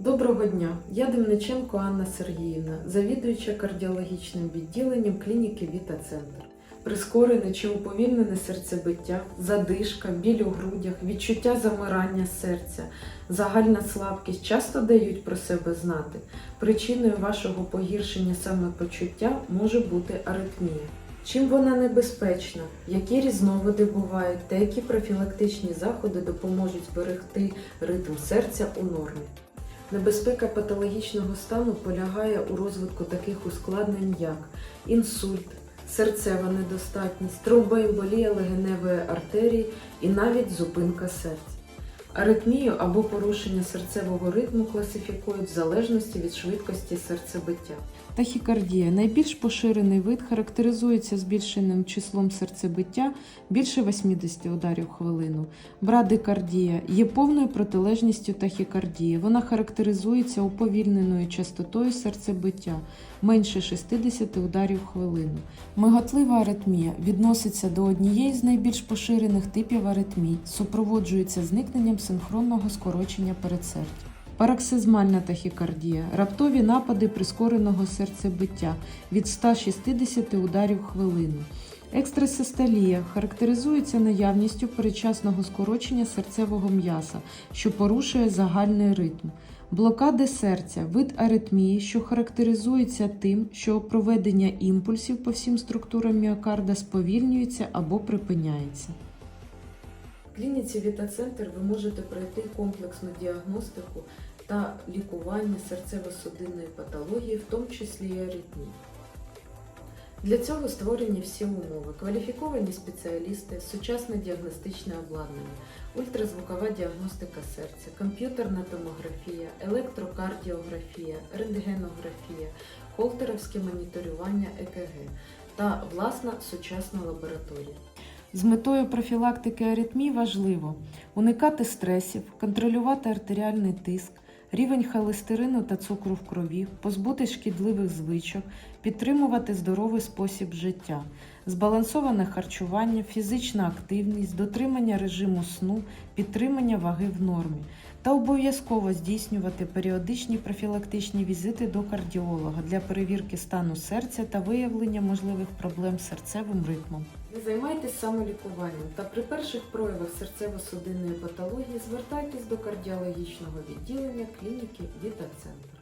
Доброго дня! Я Демниченко Анна Сергіївна, завідуюча кардіологічним відділенням клініки Віта-Центр. Прискорене чи уповільнене серцебиття, задишка, біль у грудях, відчуття замирання серця, загальна слабкість часто дають про себе знати. Причиною вашого погіршення самопочуття може бути аритмія. Чим вона небезпечна, які різновиди бувають та які профілактичні заходи допоможуть зберегти ритм серця у нормі. Небезпека патологічного стану полягає у розвитку таких ускладнень, як інсульт, серцева недостатність, тромбоемболія легеневої артерії і навіть зупинка серця. Аритмію або порушення серцевого ритму класифікують в залежності від швидкості серцебиття. Тахікардія найбільш поширений вид характеризується збільшеним числом серцебиття більше 80 ударів в хвилину. Брадикардія є повною протилежністю тахікардії. Вона характеризується уповільненою частотою серцебиття менше 60 ударів в хвилину. Мигатлива аритмія відноситься до однієї з найбільш поширених типів аритмій, супроводжується зникненням синхронного скорочення передсердя. Параксизмальна тахікардія раптові напади прискореного серцебиття від 160 ударів хвилину. Екстрасистолія характеризується наявністю передчасного скорочення серцевого м'яса, що порушує загальний ритм. Блокади серця вид аритмії, що характеризується тим, що проведення імпульсів по всім структурам міокарда сповільнюється або припиняється. Клініці Віта-Центр ви можете пройти комплексну діагностику та лікування серцево-судинної патології, в тому числі і аритмії. Для цього створені всі умови: кваліфіковані спеціалісти, сучасне діагностичне обладнання, ультразвукова діагностика серця, комп'ютерна томографія, електрокардіографія, рентгенографія, холтеровське моніторювання ЕКГ та власна сучасна лабораторія. З метою профілактики аритмій важливо уникати стресів, контролювати артеріальний тиск, рівень холестерину та цукру в крові, позбутись шкідливих звичок, підтримувати здоровий спосіб життя, збалансоване харчування, фізична активність, дотримання режиму сну, підтримання ваги в нормі та обов'язково здійснювати періодичні профілактичні візити до кардіолога для перевірки стану серця та виявлення можливих проблем з серцевим ритмом. Не займайтесь самолікуванням та при перших проявах серцево-судинної патології звертайтесь до кардіологічного відділення клініки Віта-Центр.